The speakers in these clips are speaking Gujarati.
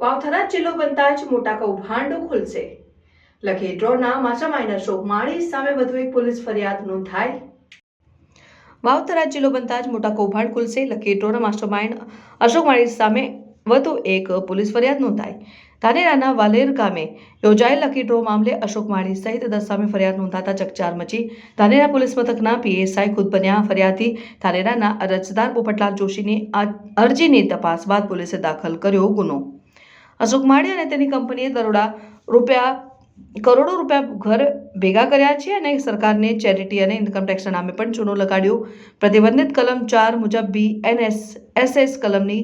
વાવથરા જિલ્લો બનતા જ મોટા કૌભાંડો ખુલશે. લખી ડ્રોના માઇનર અશોક માળી સામે વધુ એક પોલીસ ફરિયાદ નોંધાઈ. વાવથરા જિલ્લો બનતા જ મોટા કૌભાંડ ખુલશે. લખી માસ્ટર માઇન્ડ અશોક માળી સામે વધુ એક પોલીસ ફરિયાદ નોંધાઈ. ધાનેરાના વાલેર ગામે યોજાયેલ લકી ડ્રો મામલે અશોક માળી સહિત દસ સામે ફરિયાદ નોંધાતા ચકચાર મચી ધાનેરા પોલીસ મથકના પીએસઆઈ ખુદ બન્યા ફરિયાદી ધાનેરાના અરજદાર પોપટલાલ જોશીની અરજીની તપાસ બાદ પોલીસે દાખલ કર્યો ગુનો. અશોક માળી અને તેની કંપનીએ દરોડા રૂપિયા, કરોડો રૂપિયા ઘર ભેગા કર્યા છે અને સરકારને ચેરિટી અને ઇન્કમટેક્સના નામે પણ ચૂનો લગાડ્યો. પ્રતિબંધિત કલમ ચાર મુજબ બી એન એસ એસ કલમની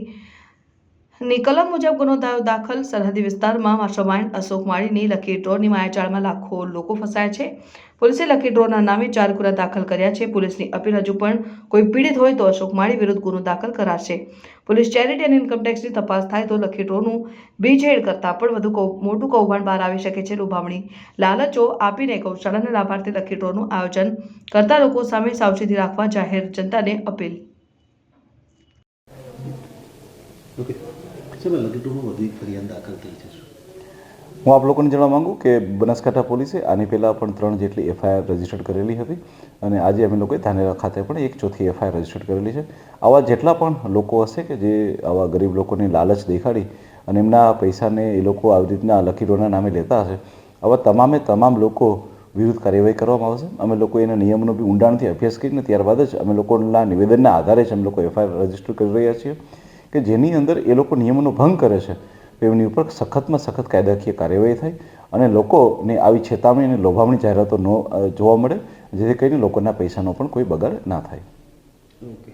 ની કલમ મુજબ ગુનો દાખલ સરહદી વિસ્તારમાં માસ્ટરમાઇન્ડ અશોક માળીની લકી ડ્રોની માયાચાળમાં લાખો લોકો ફસાયા છે. પોલીસે લકી ડ્રોના નામે ચાર ગુના દાખલ કર્યા છે. પોલીસની અપીલ હજુ પણ કોઈ પીડિત હોય તો અશોક માળી વિરુદ્ધ ગુનો દાખલ કરાશે. પોલીસ ચેરિટી અને ઇન્કમટેક્સની તપાસ થાય તો લકી ડ્રોનું બીજેડ કરતાં પણ વધુ મોટું કૌભાંડ બહાર આવી શકે છે. લોભામણી લાલચો આપીને ગૌશાળાના લાભાર્થી લકી ડ્રોનું આયોજન કરતા લોકો સામે સાવચેતી રાખવા જાહેર જનતાને અપીલ. ઓકે હું આપ લોકોને જણાવવા માંગુ કે બનાસકાંઠા પોલીસે આની પહેલાં પણ ત્રણ જેટલી એફઆઈઆર રજીસ્ટર્ડ કરેલી હતી અને આજે અમે લોકોએ ધાનેરા ખાતે પણ એક ચોથી એફઆઈઆર રજીસ્ટર્ડ કરેલી છે. આવા જેટલા પણ લોકો હશે કે જે આવા ગરીબ લોકોને લાલચ દેખાડી અને એમના પૈસાને એ લોકો આવી રીતના લકીરોના નામે લેતા હશે, આવા તમામે તમામ લોકો વિરુદ્ધ કાર્યવાહી કરવામાં આવશે. અમે લોકો એના નિયમોનો બી ઊંડાણથી અભ્યાસ કરીને ત્યારબાદ જ અમે લોકોના નિવેદનના આધારે જ અમે લોકો એફઆઈઆર રજિસ્ટર કરી રહ્યા છીએ. કે જેની અંદર એ લોકો નિયમોનો ભંગ કરે છે, તો એમની ઉપર સખતમાં સખત કાયદાકીય કાર્યવાહી થાય અને લોકોને આવી છેતામણી અને લોભામણી જાહેરાતો ન જોવા મળે, જેથી કરીને લોકોના પૈસાનો પણ કોઈ બગાડ ના થાય. ઓકે.